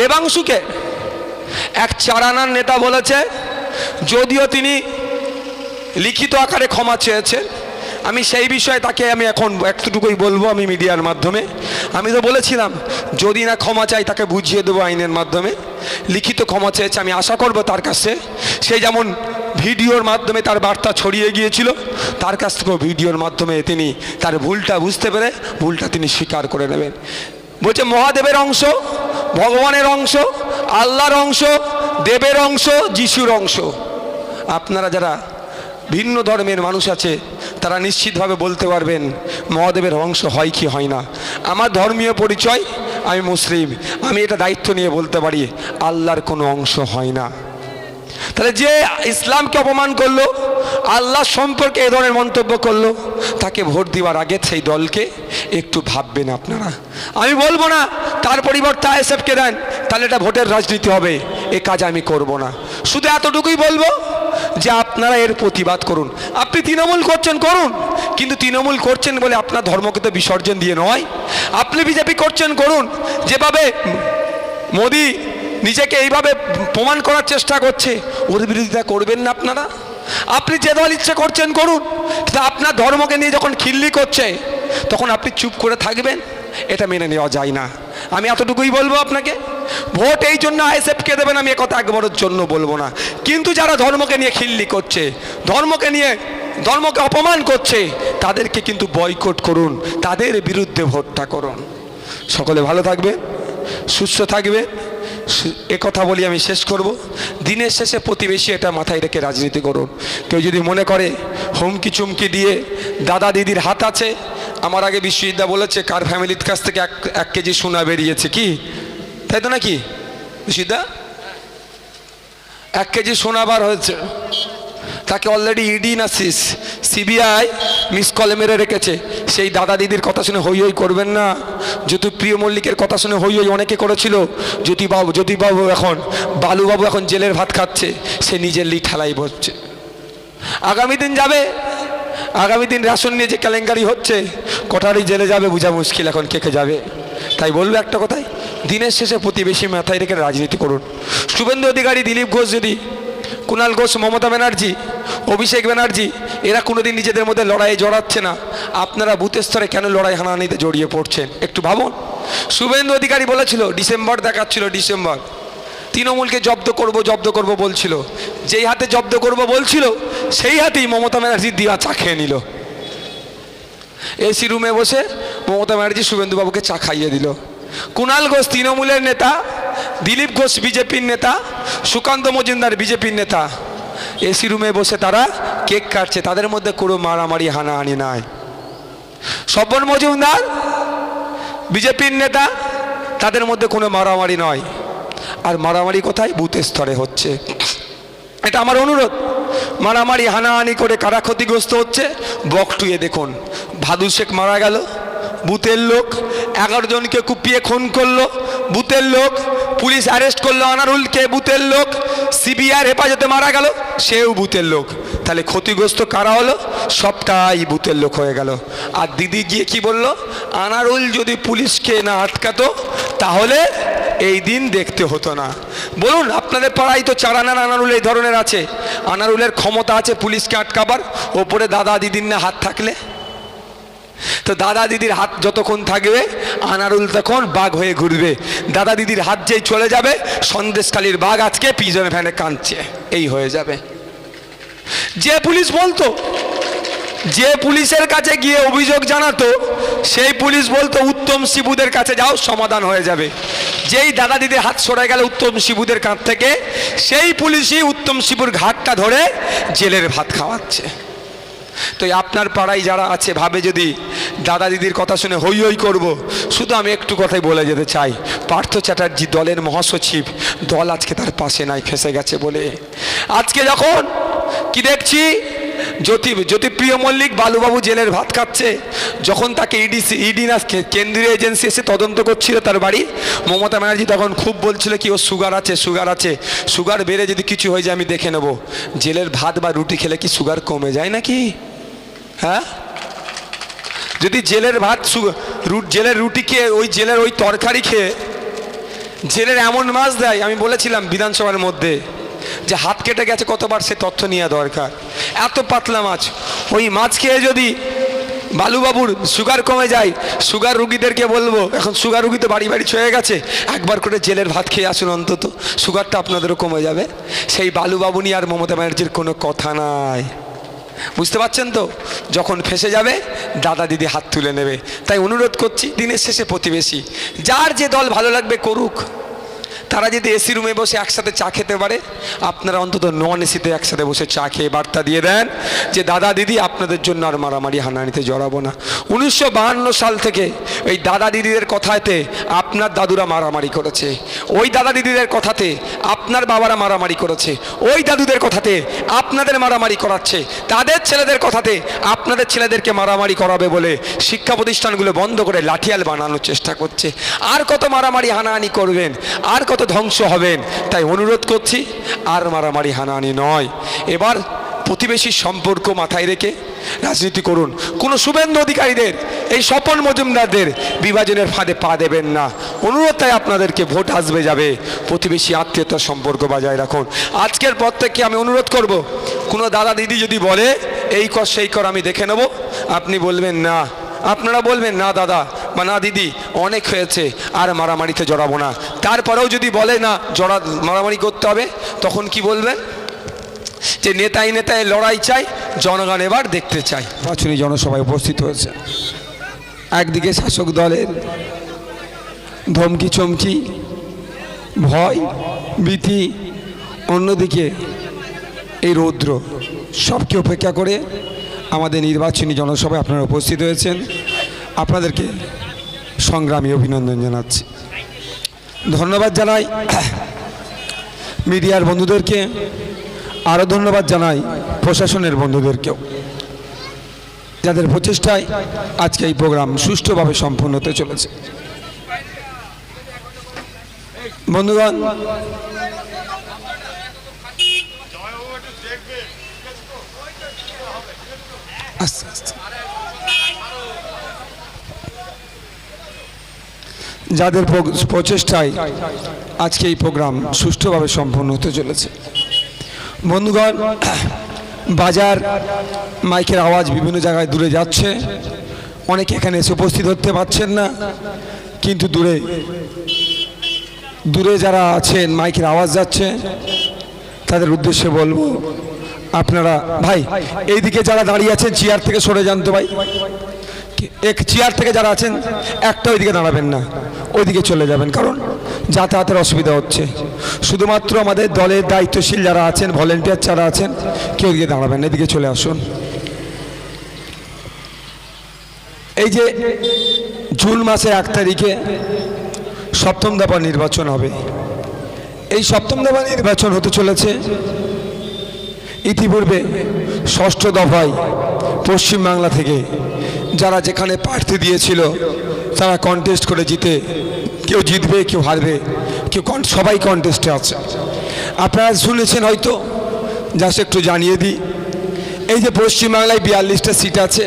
দেবাংশুকে এক চারানার নেতা বলেছে, যদিও তিনি লিখিত আকারে ক্ষমা চেয়েছেন, আমি সেই বিষয়ে তাকে আমি এখন একটুটুকুই বলব আমি মিডিয়ার মাধ্যমে। আমি তো বলেছিলাম, যদি না ক্ষমা চাই তাকে বুঝিয়ে দেবো আইনের মাধ্যমে। লিখিত ক্ষমা চেয়েছে, আমি আশা করব তার কাছে। সে যেমন ভিডিওর মাধ্যমে তার বার্তা ছড়িয়ে গিয়েছিল, তার কাছ থেকেও ভিডিওর মাধ্যমে তিনি তার ভুলটা বুঝতে পেরে, ভুলটা তিনি স্বীকার করে নেবেন। বলছে মহাদেবের অংশ, ভগবানের অংশ, আল্লাহর অংশ, দেবের অংশ, যিশুর অংশ। আপনারা যারা ভিন্ন ধর্মের মানুষ আছে, তারা নিশ্চিতভাবে বলতে পারবেন, মহাদেবের অংশ হয় কি হয় না। আমার ধর্মীয় পরিচয়, আমি মুসলিম, আমি এটা দায়িত্ব নিয়ে বলতে পারি, আল্লাহর কোনো অংশ হয় না। তাহলে যে ইসলামকে অপমান করল আল্লাহ সম্পর্কে এ ধরনের মন্তব্য করল। তাকে ভোট দেওয়ার আগে সেই দলকে একটু ভাববেন আপনারা। আমি বলব না, তার পরিবর্তে আইএসএফকে দেন, তাহলে এটা ভোটের রাজনীতি হবে, এ কাজ আমি করব না। শুধু এতটুকুই বলব যে আপনারা এর প্রতিবাদ করুন। আপনি তৃণমূল করছেন, করুন, কিন্তু তৃণমূল করছেন বলে আপনার ধর্মকে তো বিসর্জন দিয়ে নয়। আপনি বিজেপি করছেন, করুন, যেভাবে মোদি নিজেকে এইভাবে প্রমাণ করার চেষ্টা করছে, ওর বিরোধিতা করবেন না আপনারা? আপনি যে দল ইচ্ছে করছেন করুন, কিন্তু আপনার ধর্মকে নিয়ে যখন খিল্লি করছে, তখন আপনি চুপ করে থাকবেন, এটা মেনে নেওয়া যায় না। আমি এতটুকুই বলব আপনাকে, ভোট এই জন্য আইএসএফকে দেবেন আমি একথা একবারের জন্য বলব না। কিন্তু যারা ধর্মকে নিয়ে খিল্লি করছে, ধর্মকে নিয়ে, ধর্মকে অপমান করছে, তাদেরকে কিন্তু বয়কট করুন, তাদের বিরুদ্ধে ভোটটা করুন। সকলে ভালো থাকবে সুস্থ থাকবে এ কথা বলি আমি শেষ করব। দিনের শেষে প্রতিবেশী এটা মাথায় রেখে রাজনীতি করুন। কেউ যদি মনে করে হুমকি চুমকি দিয়ে দাদা দিদির হাত আছে, আমার আগে বিশ্ববিদ্যা বলেছে, কার ফ্যামিলির কাছ থেকে এক এক কেজি সোনা বেরিয়েছে কি? তাই তো নাকি? বিশ্বজিদ্দা এক কেজি সোনা বার হয়েছে। তাকে অলরেডি ইডি না সিস সিবিআই মিস কলে মেরে রেখেছে। সেই দাদা দিদির কথা শুনে হই হই করবেন না। যদি জ্যোতিপ্রিয় মল্লিকের কথা শুনে হই হই অনেকে করেছিল। জ্যোতিবাবু জ্যোতিবাবু এখন, বালুবাবু এখন জেলের ভাত খাচ্ছে। সে নিজের লি ঠেলাই বসছে। আগামী দিন যাবে। আগামী দিন রেশন নিয়ে যে কেলেঙ্কারি হচ্ছে কটারি জেলে যাবে বোঝা মুশকিল এখন কে কে যাবে। তাই বলব একটা কথাই, দিনের শেষে প্রতিবেশী মাথায় রেখে রাজনীতি করুন। শুভেন্দু অধিকারী, দিলীপ ঘোষ যদি কুণাল ঘোষ, মমতা ব্যানার্জি, অভিষেক ব্যানার্জি, এরা কোনোদিন নিজেদের মধ্যে লড়াইয়ে জড়াচ্ছে না। আপনারা বুথের স্তরে কেন লড়াই হানাহানিতে জড়িয়ে পড়ছেন? একটু ভাবুন। শুভেন্দু অধিকারী বলেছিল, ডিসেম্বর দেখাচ্ছিল, ডিসেম্বর। তৃণমূলকে জব্দ করব জব্দ করব বলছিল। যেই হাতে জব্দ করব বলছিল, সেই হাতেই মমতা ব্যানার্জি দিয়া চা খেয়ে নিল। এসি রুমে বসে মমতা ব্যানার্জি শুভেন্দুবাবুকে চা খাইয়ে দিল। কুণাল ঘোষ, তৃণমূলের নেতা দিলীপ ঘোষ বিজেপির নেতা, সুকান্ত মজুমদার বিজেপির নেতা। এসি রুমে বসে তারা কেক কাটছে, তাদের মধ্যে কোনো মারামারি, হানাহানি নাই। স্বপন মজুমদার বিজেপির নেতা, তাদের মধ্যে কোনো মারামারি নয়। আর মারামারি কোথায়? বুথ স্তরে হচ্ছে। এটা আমার অনুরোধ। মারামারি, হানাহানি করে কারা ক্ষতিগ্রস্ত হচ্ছে? বকটুয়ে দেখুন। ভাদু শেখ মারা গেল, বুথের লোক। এগারো জনকে কুপিয়ে খুন করল, বুথের লোক। পুলিশ অ্যারেস্ট করল আনারুলকে বুথের লোক? সিবিআর হেফাজতে মারা গেল, সেও বুথের লোক। তাহলে ক্ষতিগ্রস্ত কারা হলো? সবটাই বুথের লোক হয়ে গেল। আর দিদি গিয়ে কি বলল? আনারুল যদি পুলিশকে না আটকাতো, তাহলে এই দিন দেখতে হতো না। বলুন, আপনাদের পাড়ায় তো চারানার আনারুল এই ধরনের আছে। আনারুলের ক্ষমতা আছে পুলিশকে আটকাবার। ওপরে দাদা দিদির না হাত থাকলে। তো দাদা দিদির হাত যতক্ষণ থাকবে, আনারুল তখন বাঘ হয়ে ঘুরবে। দাদা দিদির হাত যেই চলে যাবে সন্দেশকালীর বাঘ আজকে পিজনে ফ্যানে কাঁদছে। এই হয়ে যাবে। যে পুলিশ বলতো, যে পুলিশের কাছে গিয়ে অভিযোগ জানাতো, সেই পুলিশ বলতো, উত্তম শিবুদের কাছে যাও, সমাধান হয়ে যাবে। যেই দাদা দিদির হাত সরে গেল উত্তম শিবুদের কাঁধ থেকে, সেই পুলিশই উত্তম শিবুর ঘাটটা ধরে জেলের ভাত খাওয়াচ্ছে। তো আপনার পাড়ায় যারা আছে, ভাবে যদি দাদা দিদির কথা শুনে হই হই করব, শুধু আমি একটু কথাই বলে যেতে চাই। পার্থ চ্যাটার্জি দলের মহাসচিব, দল আজকে তার পাশে নাই, ফেসে গেছে বলে। আজকে যখন কি দেখছি, জ্যোতি, জ্যোতিপ্রিয় মল্লিক বালুবাবু জেলের ভাত খাচ্ছে, যখন তাকে ইডি ইডি না কেন্দ্রীয় এজেন্সি এসে তদন্ত করছিল তার বাড়ি, মমতা ব্যানার্জি তখন খুব বলছিল কি, ও সুগার আছে সুগার আছে, সুগার বেড়ে যদি কিছু হয়ে যায় আমি দেখে নেব। জেলের ভাত বা রুটি খেলে কি সুগার কমে যায় নাকি? হ্যাঁ? যদি জেলের ভাত সু- রু- জেলের রুটি খেয়ে, ওই জেলের ওই তরকারি খেয়ে জেলের এমন মাছ দেয়, আমি বলেছিলাম বিধানসভার মধ্যে, যে হাত কেটে গেছে কতবার সে তথ্য নেওয়া দরকার। এত পাতলা মাছ। ওই মাছ খেয়ে যদি বালুবাবুর সুগার কমে যায়, সুগার রুগীদেরকে বলব, এখন সুগার রুগী তো বাড়ি বাড়ি ছয়ে গেছে, একবার করে জেলের ভাত খেয়ে আসুন অন্তত, সুগারটা আপনাদেরও কমে যাবে। সেই বালুবাবু নিয়ে আর মমতা ব্যানার্জির কোনো কথা নাই। বুঝতে পারছেন তো? যখন ফেসে যাবে, দাদা দিদি হাত তুলে নেবে। তাই অনুরোধ করছি, দিনের শেষে প্রতিবেশী, যার যে দল ভালো লাগবে করুক। তারা যদি এসি রুমে বসে একসাথে চা খেতে পারে, আপনারা অন্তত নন এসিতে একসাথে বসে চা খেয়ে বার্তা দিয়ে দেন যে, দাদা, দিদি, আপনাদের জন্য আর মারামারি হানাহানিতে জড়াবো না। উনিশশো সাল থেকে এই দাদা দিদিদের কথাতে আপনার দাদুরা মারামারি করেছে। ওই দাদা দিদিদের কথাতে আপনার বাবারা মারামারি করেছে। ওই দাদুদের কথাতে আপনাদের মারামারি করাচ্ছে। তাদের ছেলেদের কথাতে আপনাদের ছেলেদেরকে মারামারি করাবে বলে শিক্ষা প্রতিষ্ঠানগুলো বন্ধ করে লাঠিয়াল বানানোর চেষ্টা করছে। আর কত মারামারি হানাহানি করবেন আর কত ধ্বংস হবেন। তাই অনুরোধ করছি, আর মারামারি হানাহানি নয়। এবার প্রতিবেশীর সম্পর্ক মাথায় রেখে রাজনীতি করুন। কোনো শুভেন্দু অধিকারীদের, এই স্বপন মজুমদারদের বিভাজনের ফাঁদে পা দেবেন না। অনুরোধ তাই আপনাদেরকে, ভোট আসবে যাবে। প্রতিবেশী আত্মীয়তার সম্পর্ক বজায় রাখুন। আজকের পর থেকে আমি অনুরোধ করব, কোনো দাদা দিদি যদি বলে, এই কর, সেই কর, আমি দেখে নেব। আপনি বলবেন, না। আপনারা বলবেন, না, দাদা। বা না দিদি, অনেক হয়েছে, আর মারামারিতে জড়াবো না। তারপরেও যদি বলে না, জড়া, মারামারি করতে হবে, তখন কি বলবেন যে নেতাই নেতায় লড়াই চাই, জনগণ এবার দেখতে চাই। নির্বাচনী জনসভায় উপস্থিত হয়েছে। একদিকে শাসক দলের ধমকি, চমকি, ভয়, ভীতি, অন্যদিকে এই রৌদ্র। সবকে উপেক্ষা করে আমাদের নির্বাচনী জনসভায় আপনারা উপস্থিত হয়েছেন। আপনাদেরকে সংগ্রামী অভিনন্দন জানাচ্ছি। ধন্যবাদ জানাই মিডিয়ার বন্ধুদেরকে, আরও ধন্যবাদ জানাই প্রশাসনের বন্ধুদেরকেও, যাদের প্রচেষ্টায় আজকে এই প্রোগ্রাম সুষ্ঠুভাবে সম্পন্ন হতে চলেছে। বন্ধুগণ আস্তে যাদের প্রচেষ্টায় আজকে এই প্রোগ্রাম সুষ্ঠুভাবে সম্পন্ন হতে চলেছে। বন্ধুগণ, বাজার মাইকের আওয়াজ বিভিন্ন জায়গায় দূরে যাচ্ছে। অনেকে এখানে এসে উপস্থিত হতে পারছেন না, কিন্তু দূরে দূরে যারা আছেন, মাইকের আওয়াজ যাচ্ছে, তাদের উদ্দেশ্যে বলব, আপনারা, ভাই, এইদিকে যারা দাঁড়িয়ে আছেন, চেয়ার থেকে সরে যান তো ভাই। এক চেয়ার থেকে যারা আছেন, একটা ওইদিকে দাঁড়াবেন না, ওইদিকে চলে যাবেন। কারণ যাতায়াতের অসুবিধা হচ্ছে। শুধুমাত্র আমাদের দলের দায়িত্বশীল যারা আছেন ভলেন্টিয়ার যারা আছেন, কেউ ওইদিকে দাঁড়াবেন এদিকে চলে আসুন। এই যে জুন মাসের এক তারিখে সপ্তম দফা নির্বাচন হবে। এই সপ্তম দফা নির্বাচন হতে চলেছে ইতিপূর্বে ষষ্ঠ দফায় পশ্চিমবাংলা থেকে। যারা যেখানে প্রার্থী দিয়েছিল, তারা কন্টেস্ট করে জিতে। কেউ জিতবে, কেউ হারবে। কেউ সবাই কন্টেস্টে আছে। আপনারা শুনেছেন হয়তো, জাস্ট একটু জানিয়ে দিই। এই যে পশ্চিমবাংলায় বিয়াল্লিশটা সিট আছে,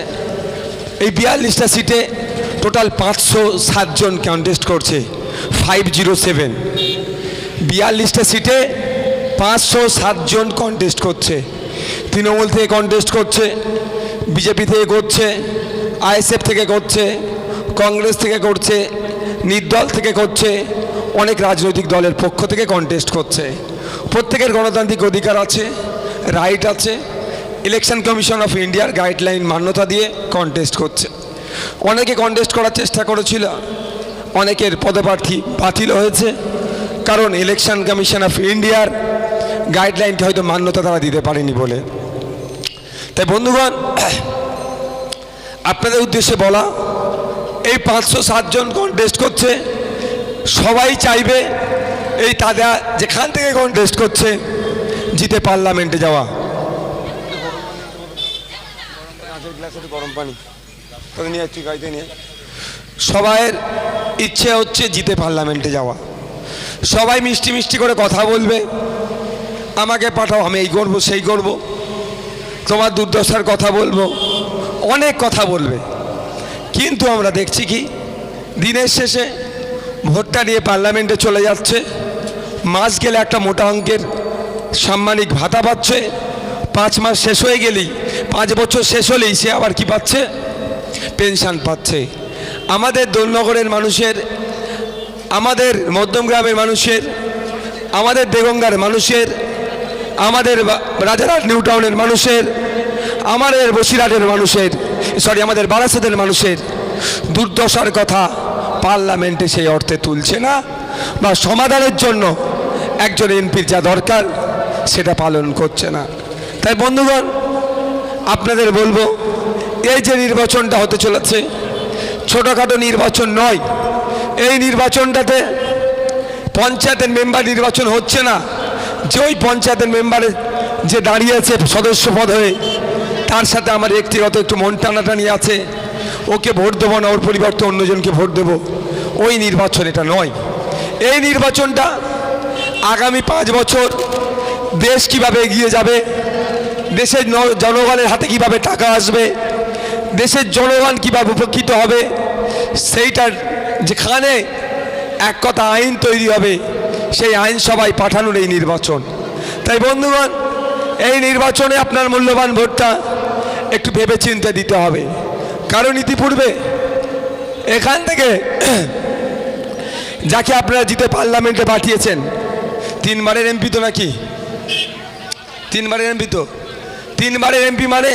এই বিয়াল্লিশটা সিটে টোটাল পাঁচশো সাতজন কন্টেস্ট করছে ফাইভ জিরো সেভেন বিয়াল্লিশটা সিটে পাঁচশো সাতজন কন্টেস্ট করছে। তৃণমূল থেকে কন্টেস্ট করছে, বিজেপি থেকে করছে আইএসএফ থেকে করছে, কংগ্রেস থেকে করছে নির্দল থেকে করছে, অনেক রাজনৈতিক দলের পক্ষ থেকে কন্টেস্ট করছে। প্রত্যেকের গণতান্ত্রিক অধিকার আছে রাইট আছে। ইলেকশন কমিশন অফ ইন্ডিয়ার গাইডলাইন মান্যতা দিয়ে কন্টেস্ট করছে। অনেকে কন্টেস্ট করার চেষ্টা করেছিল, অনেকের পদপ্রার্থী বাতিল হয়েছে। কারণ ইলেকশন কমিশন অফ ইন্ডিয়ার গাইডলাইনটি হয়তো মান্যতা তারা দিতে পারেনি বলে। তাই বন্ধুগণ আপনাদের উদ্দেশ্যে বলা, এই পাঁচশো সাতজন কন্টেস্ট করছে, সবাই চাইবে এই তাদের যেখান থেকে কন্টেস্ট করছে, জিতে পার্লামেন্টে যাওয়া। গরম পানি নিয়ে সবাইয়ের ইচ্ছে হচ্ছে জিতে পার্লামেন্টে যাওয়া। সবাই মিষ্টি মিষ্টি করে কথা বলবে, আমাকে পাঠাও, আমি এই করব, সেই করব, তোমার দুর্দশার কথা বলব। অনেক কথা বলবে। কিন্তু আমরা দেখছি কি, দিনের শেষে ভোটটা নিয়ে পার্লামেন্টে চলে যাচ্ছে। মাস গেলে একটা মোটা অঙ্কের সাম্মানিক ভাতা পাচ্ছে। পাঁচ মাস শেষ হয়ে গেলেই, পাঁচ বছর শেষ হলেই সে আবার কি পাচ্ছে? পেনশন পাচ্ছে। আমাদের দোলনগরের মানুষের, আমাদের মধ্যমগ্রামের মানুষের, আমাদের দেগঙ্গার মানুষের, আমাদের রাজারহাট নিউ টাউনের মানুষের আমাদের বসিরহাটের মানুষের সরি আমাদের বারাসাতের মানুষের দুর্দশার কথা পার্লামেন্টে সেই অর্থে তুলছে না বা সমাধানের জন্য একজন এমপির যা দরকার সেটা পালন করছে না। তাই বন্ধুগণ, আপনাদের বলব, এই যে নির্বাচনটা হতে চলেছে, ছোটোখাটো নির্বাচন নয়, এই নির্বাচনটাতে পঞ্চায়েতের মেম্বার নির্বাচন হচ্ছে না। যে ওই পঞ্চায়েতের মেম্বারে যে দাঁড়িয়েছে সদস্য পদ হয়ে তার সাথে আমার ব্যক্তিগত একটু মন টানাটানি আছে। ওকে ভোট দেবো না, ওর পরিবর্তে অন্যজনকে ভোট দেবো। ওই নির্বাচন এটা নয়। এই নির্বাচনটা আগামী পাঁচ বছর দেশ কীভাবে এগিয়ে যাবে, দেশের জনগণের হাতে কীভাবে টাকা আসবে, দেশের জনগণ কীভাবে উপকৃত হবে, সেইটার যেখানে এক কথা আইন তৈরি হবে, সেই আইনসভায় পাঠানোর এই নির্বাচন। তাই বন্ধুগণ, এই নির্বাচনে আপনার মূল্যবান ভোটটা একটু ভেবে চিন্তে দিতে হবে। কারণ ইতিপূর্বে এখান থেকে যাকে আপনারা জিতে পার্লামেন্টে পাঠিয়েছেন, তিনবারের এমপি তো নাকি? তিনবারের এমপি তো। তিনবারের এমপি মানে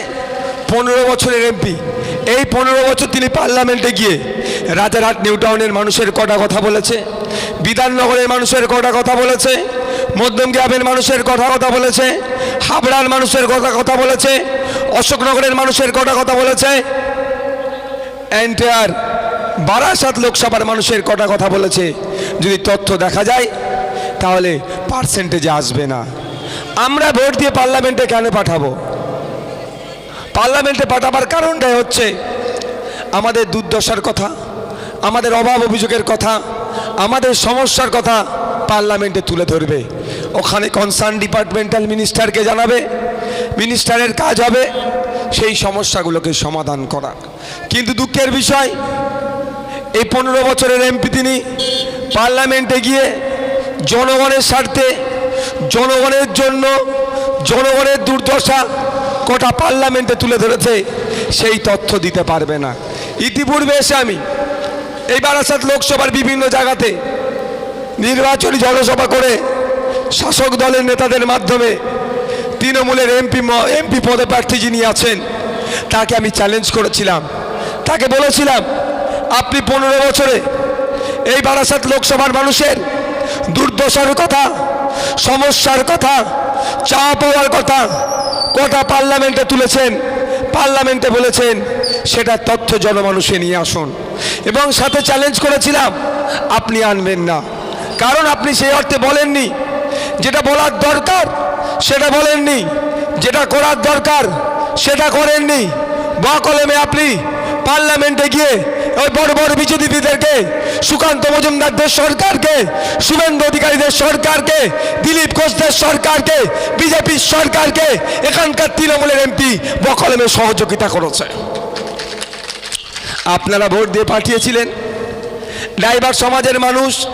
পনেরো বছরের এমপি। এই পনেরো বছর তিনি পার্লামেন্টে গিয়ে রাজারহাট নিউ টাউনের মানুষের কটা কথা বলেছে, বিধাননগরের মানুষের কটা কথা বলেছে মধ্যম গ্রামের মানুষের কথা কথা বলেছে, হাবড়ার মানুষের কথা কথা বলেছে, অশোকনগরের মানুষের কটা কথা বলেছে এন্টায়ার বারাসাত লোকসভার মানুষের কটা কথা বলেছে। যদি তথ্য দেখা যায়, তাহলে পার্সেন্টেজে আসবে না। আমরা ভোট দিয়ে পার্লামেন্টে কেন পাঠাবো? পার্লামেন্টে পাঠাবার কারণটাই হচ্ছে, আমাদের দুর্দশার কথা, আমাদের অভাব অভিযোগের কথা আমাদের সমস্যার কথা পার্লামেন্টে তুলে ধরবে। ওখানে কনসার্ন ডিপার্টমেন্টাল মিনিস্টারকে জানাবে মিনিস্টারের কাজ হবে, সেই সমস্যাগুলোকে সমাধান করা। কিন্তু দুঃখের বিষয়, এই পনেরো বছরের এমপি তিনি পার্লামেন্টে গিয়ে জনগণের স্বার্থে, জনগণের জন্য, জনগণের দুর্দশা কটা পার্লামেন্টে তুলে ধরেছে, সেই তথ্য দিতে পারবে না। ইতিপূর্বে এসে আমি এই বারাসাত লোকসভার বিভিন্ন জায়গাতে নির্বাচনী জনসভা করে শাসক দলের নেতাদের মাধ্যমে তৃণমূলের এমপি এমপি পদে প্রার্থী যিনি আছেন, তাকে আমি চ্যালেঞ্জ করেছিলাম। তাকে বলেছিলাম, আপনি পনেরো বছরে এই বারাসাত লোকসভার মানুষের দুর্দশার কথা, সমস্যার কথা, চা পাওয়ার কথা কটা পার্লামেন্টে তুলেছেন, পার্লামেন্টে বলেছেন, সেটা তথ্য জনমানুষে নিয়ে আসুন। এবং সাথে চ্যালেঞ্জ করেছিলাম, আপনি আনবেন না। কারণ আপনি সেই অর্থে বলেননি, যেটা বলার দরকার, সেটা বলেননি, যেটা করার দরকার, সেটা করেননি। বা কলমে আপনি পার্লামেন্টে গিয়ে ওই বড় বড় বিজেপিদেরকে, সুকান্ত মজুমদারদের সরকারকে, শুভেন্দু অধিকারীদের সরকারকে, দিলীপ ঘোষদের সরকারকে, বিজেপির সরকারকে, এখানকার তৃণমূলের এমপি বকলমে সহযোগিতা করেছে। আপনারা ভোট দিয়ে পাঠিয়েছিলেন। ড্রাইভার সমাজের মানুষ,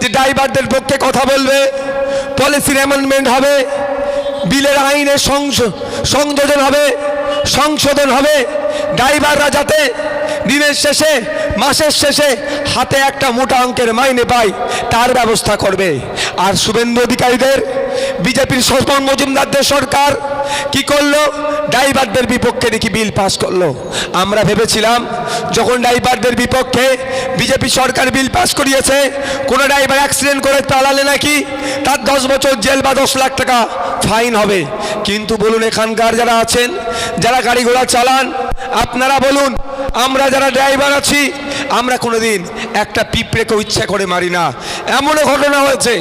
যে ড্রাইভারদের পক্ষে কথা বলবে পলিসির অ্যামেন্ডমেন্ট হবে, বিলের আইনে সংশ- সংযোজন হবে, সংশোধন হবে, ড্রাইভাররা যাতে দিনের শেষে, মাসের শেষে হাতে একটা মোটা অঙ্কের মাইনে পায়, তার ব্যবস্থা করবে। আর শুভেন্দু অধিকারীদের বিজেপির সস্পন মজুমদারদের সরকার কি করল? ড্রাইভারদের বিপক্ষে দেখি বিল পাস করল। আমরা ভেবেছিলাম, যখন ড্রাইভারদের বিপক্ষে বিজেপি সরকার বিল পাস করিয়েছে, কোনো ড্রাইভার অ্যাক্সিডেন্ট করে চালালে নাকি তার দশ বছর জেল বা দশ লাখ টাকা ফাইন হবে। কিন্তু বলুন, এখানকার যারা আছেন, যারা গাড়ি ঘোড়া চালান, আপনারা বলুন আমরা যারা ড্রাইভার আছি, আমরা কোনোদিন একটা পিঁপড়েকেও ইচ্ছা করে মারি না। এমনও ঘটনা হয়েছে,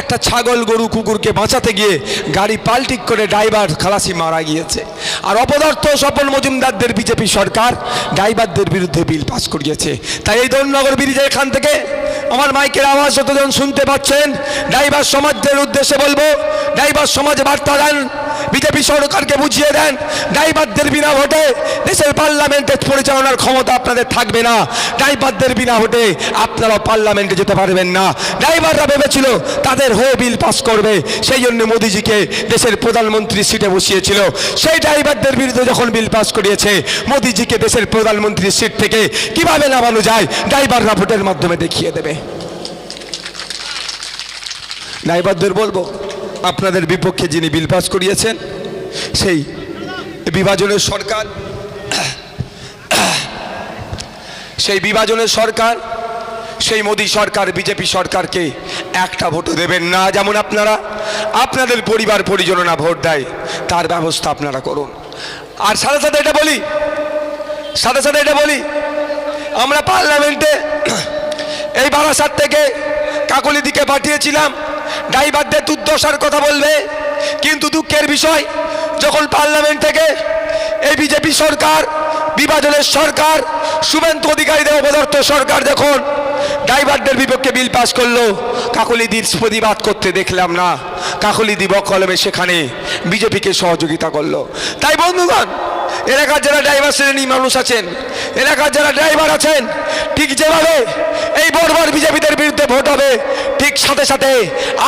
একটা ছাগল, গরু, কুকুরকে বাঁচাতে গিয়ে গাড়ি পাল্টিক করে ড্রাইভার খালাসি মারা গিয়েছে। আর অপদার্থ সফল মজুমদারদের বিজেপি সরকার ড্রাইভারদের বিরুদ্ধে বিল পাস করিয়েছে। তাই এই দৌলনগর ব্রিজে এখান থেকে আমার মাইকের আওয়াজ যতজন শুনতে পাচ্ছেন, ড্রাইভার সমাজদের উদ্দেশ্যে বলব, ড্রাইভার সমাজ বার্তা দেন। বিজেপি সরকারকে বুঝিয়ে দেন। ড্রাইভারদের বিনা ভোটে দেশের পার্লামেন্টে পরিচালনার ক্ষমতা আপনাদের থাকবে না। ড্রাইভারদের বিনা ভোটে আপনারা পার্লামেন্টে যেতে পারবেন না। ড্রাইভাররা ভেবেছিল তাদের হয়ে বিল পাস করবে। সেই জন্য মোদিজিকে দেশের প্রধানমন্ত্রীর সিটে বসিয়েছিল। সেই ড্রাইভারদের বিরুদ্ধে যখন বিল পাস করিয়েছে, মোদিজিকে দেশের প্রধানমন্ত্রীর সিট থেকে কীভাবে নামানো যায়, ড্রাইভাররা ভোটের মাধ্যমে দেখিয়ে দেবে। ড্রাইভারদের বলব আপনাদের বিপক্ষে যিনি বিল পাস করিয়েছেন, সেই বিভাজনের সরকার, সেই বিভাজনের সরকার, সেই মোদী সরকার, বিজেপি সরকারকে একটা ভোটও দেবেন না, যেমন আপনারা, আপনাদের পরিবার পরিজননা ভোট দেয়, তার ব্যবস্থা আপনারা করুন। আর সাথে সাথে এটা বলি, সাথে সাথে এটা বলি, আমরা পার্লামেন্টে এই বারাসাত থেকে কাকলি দিকে পাঠিয়েছিলাম ড্রাইভারদের দুর্দশার কথা বলবে। কিন্তু দুঃখের বিষয়, যখন পার্লামেন্ট থেকে এই বিজেপি সরকার, বিভাজনের সরকার, শুভেন্দু অধিকারীদের অপদার্থ সরকার যখন ড্রাইভারদের বিপক্ষে বিল পাস করল। কাকলিদির প্রতিবাদ করতে দেখলাম না। কাকলিদি বকলমে সেখানে বিজেপিকে সহযোগিতা করল। তাই বন্ধুগণ এলাকার যারা ড্রাইভার শ্রেণি মানুষ আছেন, এলাকার যারা ড্রাইভার আছেন, ঠিক যেভাবে এই বর্বর বিজেপিদের বিরুদ্ধে ভোট হবে, ঠিক সাথে সাথে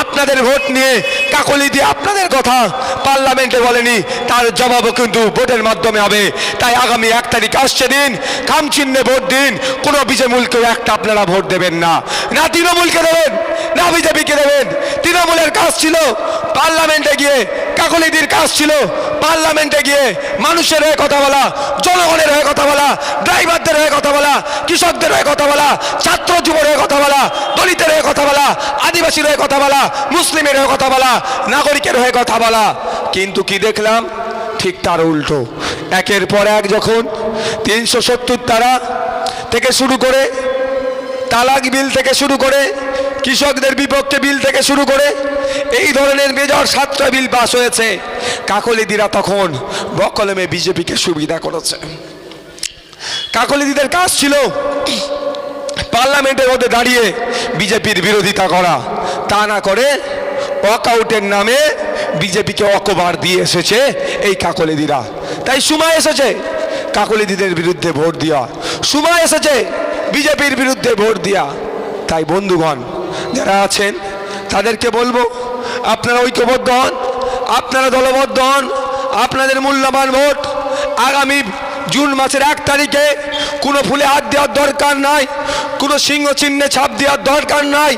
আপনাদের ভোট নিয়ে কাকলি দিয়ে আপনাদের কথা পার্লামেন্টে বলেনি, তার জবাবও কিন্তু ভোটের মাধ্যমে হবে। তাই আগামী এক তারিখ আসছে দিন খাম চিহ্নে ভোট দিন, কোনো বিজেমূলকেও একটা আপনারা ভোট দেবেন না। না তৃণমূলকে দেবেন। না বিজেপিকে দেবেন। তৃণমূলের কাজ ছিল পার্লামেন্টে গিয়ে কাকলিদির কাজ ছিল। পার্লামেন্টে গিয়ে মানুষের হয়ে কথা বলা, জনগণের হয়ে কথা বলা, ড্রাইভারদের হয়ে কথা বলা, কৃষকদের হয়ে কথা বলা, ছাত্র যুবর হয়ে কথা বলা, দলিতের হয়ে কথা বলা, আদিবাসীর হয়ে কথা বলা, মুসলিমের হয়ে কথা বলা, নাগরিকের হয়ে কথা বলা। কিন্তু কি দেখলাম? ঠিক তার উল্টো। একের পর এক যখন তিনশো সত্তর তারা থেকে শুরু করে, তালাক বিল থেকে শুরু করে কৃষকদের বিপক্ষে বিল থেকে শুরু করে এই ধরনের মেজর সাতটা বিল পাস হয়েছে। কাকলিদিরা তখন বকলমে বিজেপিকে সুবিধা করেছে। কাকলিদিদের কাজ ছিল পার্লামেন্টের মধ্যে দাঁড়িয়ে বিজেপির বিরোধিতা করা। তা না করে ওয়াকআউটের নামে বিজেপিকে অকবার দিয়ে এসেছে এই কাকলিদিরা। তাই সময় এসেছে কাকলিদিদের বিরুদ্ধে ভোট দেওয়া। সময় এসেছে বিজেপির বিরুদ্ধে ভোট দেওয়া। তাই বন্ধুগণ যারা আছেন, তাদেরকে বলব, আপনারা ঐক্যবদ্ধ হন, আপনারা দলবদ্ধ হন, আপনাদের মূল্যবান ভোট আগামী জুন মাসের এক তারিখে কোনো ফুলে হাত দেওয়ার দরকার নাই, কোনো সিংহ চিহ্নে ছাপ দেওয়ার দরকার নাই।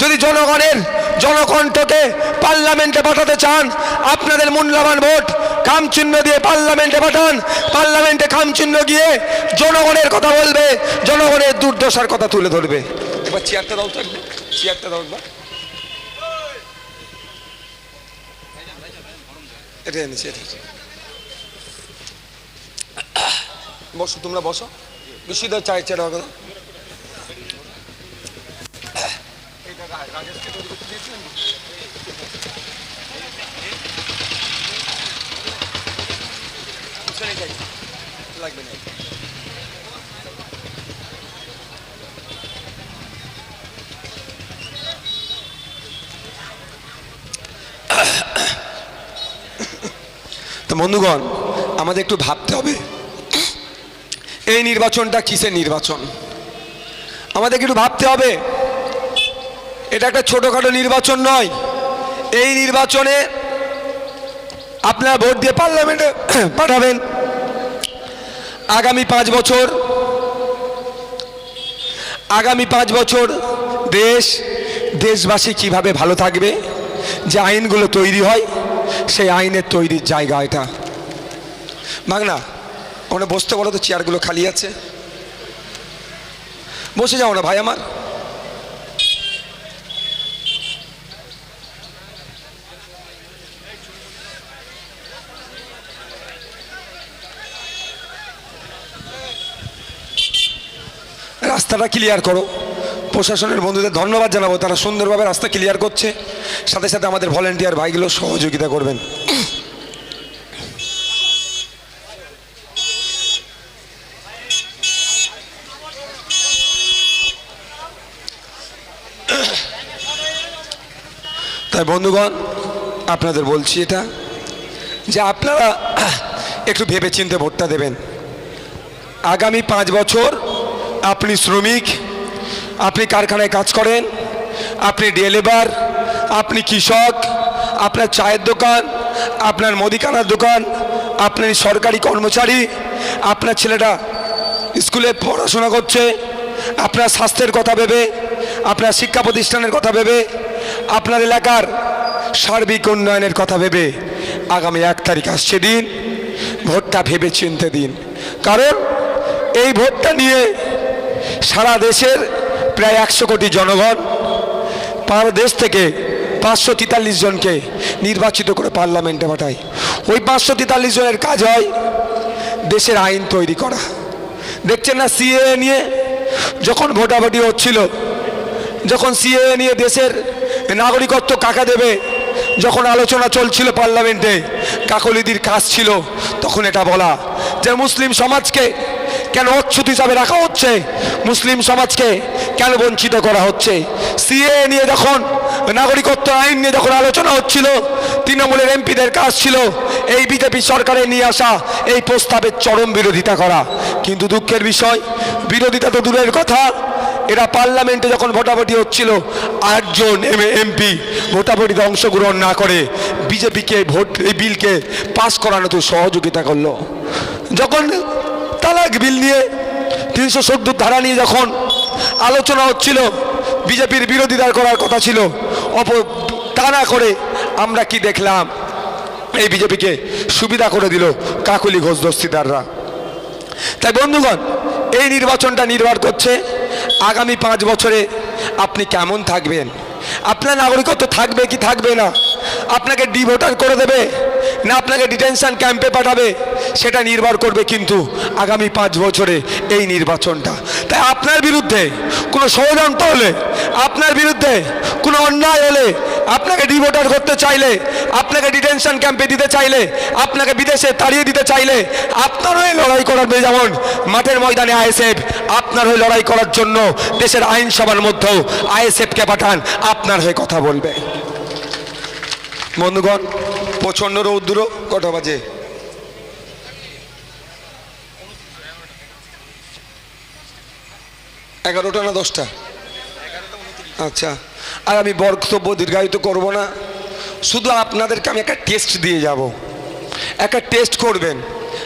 যদি জনগণের জনকণ্ঠকে পার্লামেন্টে পাঠাতে চান, আপনাদের মূল্যবান ভোট খাম চিহ্ন দিয়ে পার্লামেন্টে পাঠান। পার্লামেন্টে খাম চিহ্ন গিয়ে জনগণের কথা বলবে, জনগণের দুর্দশার কথা তুলে ধরবে। এবার চেয়ারটা দাও একবার। চেয়ারটা দাও একবার। এটা এটা বসো, তোমরা বসো। বেশি দাও চায় চেয়ার হবে না। লাগবে না। বন্ধুগণ, আমাদের একটু ভাবতে হবে। এই নির্বাচনটা কিসের নির্বাচন? আমাদেরকে একটু ভাবতে হবে। এটা একটা ছোটোখাটো নির্বাচন নয়। এই নির্বাচনে আপনারা ভোট দিয়ে পার্লামেন্টে পাঠাবেন। আগামী পাঁচ বছর, আগামী পাঁচ বছর দেশ, দেশবাসী কীভাবে ভালো থাকবে, যে আইনগুলো তৈরি হয় সেই আইনের তৈরির জায়গা এটা। মাগনা ওখানে বসতে বলো তো, চেয়ারগুলো খালি আছে। বসে যাও না ভাই আমার। রাস্তাটা ক্লিয়ার করো। প্রশাসনের বন্ধুদের ধন্যবাদ জানাব, তারা সুন্দরভাবে রাস্তা ক্লিয়ার করছে। সাথে সাথে আমাদের ভলেন্টিয়ার ভাইগুলো সহযোগিতা করবেন। তাই বন্ধুগণ, আপনাদের বলছি এটা, যে আপনারা একটু ভেবে চিনতে ভোটটা দেবেন। আগামী পাঁচ বছর আপনি শ্রমিক, আপনি কারখানায় কাজ করেন, আপনি ডে লেবার আপনি কৃষক, আপনার চায়ের দোকান, আপনার মুদিখানার দোকান, আপনার সরকারি কর্মচারী, আপনার ছেলেটা স্কুলে পড়াশোনা করছে, আপনার স্বাস্থ্যের কথা ভেবে, আপনার শিক্ষা প্রতিষ্ঠানের কথা ভেবে, আপনার এলাকার সার্বিক উন্নয়নের কথা ভেবে আগামী এক তারিখ আসছে দিন, ভোটটা ভেবে চিনতে দিন। কারণ এই ভোটটা নিয়ে সারা দেশের প্রায় একশো কোটি জনগণ পার দেশ থেকে পাঁচশো তেতাল্লিশ জনকে নির্বাচিত করে পার্লামেন্টে পাঠায়। ওই পাঁচশো তেতাল্লিশ জনের কাজ হয় দেশের আইন তৈরি করা। দেখছেন না সিএ নিয়ে? যখন ভোটাভুটি হচ্ছিল, যখন সিএ নিয়ে দেশের নাগরিকত্ব কাকা দেবে, যখন আলোচনা চলছিল পার্লামেন্টে, কাকলিদির কাজ ছিল, তখন এটা বলা যে মুসলিম সমাজকে কেন অচ্ছুত হিসাবে রাখা হচ্ছে? মুসলিম সমাজকে কেন বঞ্চিত করা হচ্ছে? সিএ নিয়ে যখন, নাগরিকত্ব আইন নিয়ে যখন আলোচনা হচ্ছিল, তৃণমূলের এমপিদের কাজ ছিল এই বিজেপি সরকারে নিয়ে আসা, এই প্রস্তাবের চরম বিরোধিতা করা। কিন্তু দুঃখের বিষয়, বিরোধিতা তো দূরের কথা। এরা পার্লামেন্টে যখন ভোটাভুটি হচ্ছিল, আটজন এম, এমপি ভোটাভুটিতে অংশগ্রহণ না করে বিজেপিকে ভোট, এই বিলকে পাস করানোতে সহযোগিতা করল। যখন তালাক বিল নিয়ে তিনশো সত্তর ধারা নিয়ে যখন আলোচনা হচ্ছিল, বিজেপির বিরোধিতা করার কথা ছিল অপ তা না করে আমরা কি দেখলাম? এই বিজেপিকে সুবিধা করে দিল কাকুলি ঘোষ দস্তিদাররা। তাই বন্ধুগণ, এই নির্বাচনটা নির্ভর করছে। আগামী পাঁচ বছরে আপনি কেমন থাকবেন? আপনার নাগরিকত্ব থাকবে কি থাকবে না? আপনাকে ডিভোটার করে দেবে না আপনাকে ডিটেনশন ক্যাম্পে পাঠাবে? সেটা নির্ভর করবে কিন্তু আগামী পাঁচ বছরে এই নির্বাচনটা। তাই আপনার বিরুদ্ধে কোনো ষড়যন্ত্র হলে, আপনার বিরুদ্ধে কোনো অন্যায় হলে, আপনাকে ডিভোটার করতে চাইলে, আপনাকে ডিটেনশন ক্যাম্পে দিতে চাইলে, আপনাকে বিদেশে তাড়িয়ে দিতে চাইলে, আপনার হয়ে লড়াই করার যেমন মাঠের ময়দানে আইএসএফ, আপনার হয়ে লড়াই করার জন্য দেশের আইনসভার মধ্যেও আইএসএফকে পাঠান, আপনার হয়ে কথা বলবে। বন্ধুগণ, প্রচণ্ড রৌদ্র, কটা বাজে? এগারোটা না দশটা? আচ্ছা। আর আমি বক্তব্য দীর্ঘায়িত করব না। শুধু আপনাদেরকে আমি একটা টেস্ট দিয়ে যাব। একটা টেস্ট করবেন।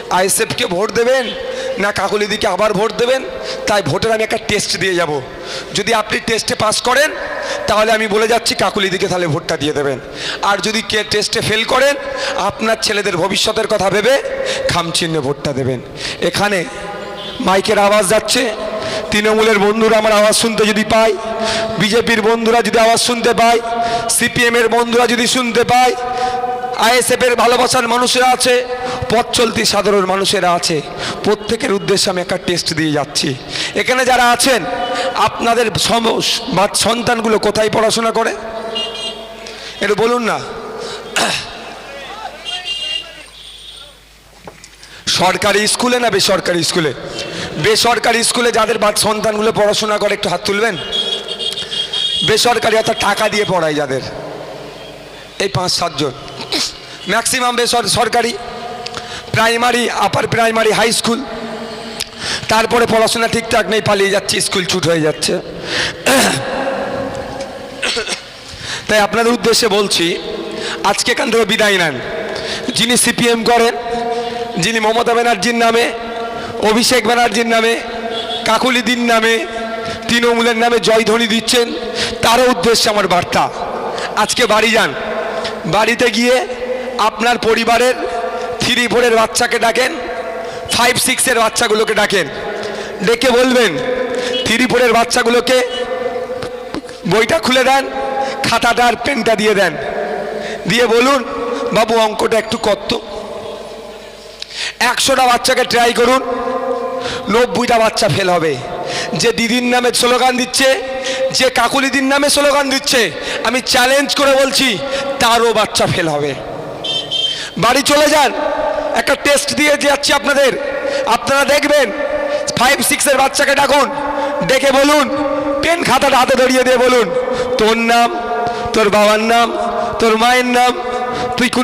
আইএসএফকে ভোট দেবেন না কাকলিদিকে আবার ভোট দেবেন? তাই ভোটের আমি একটা টেস্ট দিয়ে যাব। যদি আপনি টেস্টে পাস করেন, তাহলে আমি বলে যাচ্ছি কাকুলিদিকে তাহলে ভোটটা দিয়ে দেবেন। আর যদি কে টেস্টে ফেল করেন, আপনার ছেলেদের ভবিষ্যতের কথা ভেবে খামচিহ্নে ভোটটা দেবেন। এখানে মাইকের আওয়াজ যাচ্ছে। তৃণমূলের বন্ধুরা আমার আওয়াজ শুনতে যদি পায়, বিজেপির বন্ধুরা যদি আওয়াজ শুনতে পায়, সিপিএমের বন্ধুরা যদি শুনতে পায়, আইএসএফের ভালোবাসার মানুষেরা আছে, পথ চলতি সাধারণ মানুষেরা আছে, প্রত্যেকের উদ্দেশ্যে আমি একটা টেস্ট দিয়ে যাচ্ছি। এখানে যারা আছেন, আপনাদের সন্তানগুলো কোথায় পড়াশোনা করে? একটু বলুন না। সরকারি স্কুলে না বেসরকারি স্কুলে? বেসরকারি স্কুলে যাদের সন্তানগুলো পড়াশোনা করে, একটু হাত তুলবেন? বেসরকারি অর্থাৎ টাকা দিয়ে পড়ায় যাদের। এই পাঁচ সাতজন ম্যাক্সিমাম বেসর সরকারি primary upper primary high school তারপরে পড়াশোনা ঠিকঠাক নেই, পালিয়ে যাচ্ছে, স্কুল ছুট হয়ে যাচ্ছে। তাই আপনাদের উদ্দেশ্যে বলছি, আজকে এখান থেকে বিদায় নেন। যিনি সিপিএম করেন, যিনি মমতা ব্যানার্জির নামে অভিষেক ব্যানার্জির নামে, কাকুলিদির নামে, তৃণমূলের নামে জয়ধ্বনি দিচ্ছেন, তারও উদ্দেশ্যে আমার বার্তা। আজকে বাড়ি যান। বাড়িতে গিয়ে আপনার পরিবারের থ্রি ফোরের বাচ্চাকে ডাকেন, ফাইভ সিক্সের বাচ্চাগুলোকে ডাকেন। ডেকে বলবেন, থ্রি ফোরের বাচ্চাগুলোকে বইটা খুলে দেন, খাতাটা আর পেনটা দিয়ে দেন। দিয়ে বলুন, বাবু, অঙ্কটা একটু কত একশোটা বাচ্চাকে ট্রাই করুন নব্বইটা বাচ্চা ফেল হবে। যে দিদির নামে স্লোগান দিচ্ছে, যে কাকুলিদির নামে স্লোগান দিচ্ছে, আমি চ্যালেঞ্জ করে বলছি, তারও বাচ্চা ফেল হবে। বাড়ি চলে যান, একটা টেস্ট দিয়ে যাচ্ছি আপনাদের। আপনারা দেখবেন ফাইভ সিক্সের বাচ্চাকে ডাকুন, ডেকে বলুন, পেন খাতাটা হাতে ধরিয়ে দিয়ে বলুন, তোর নাম, তোর বাবার নাম, তোর মায়ের নাম, তুই কোন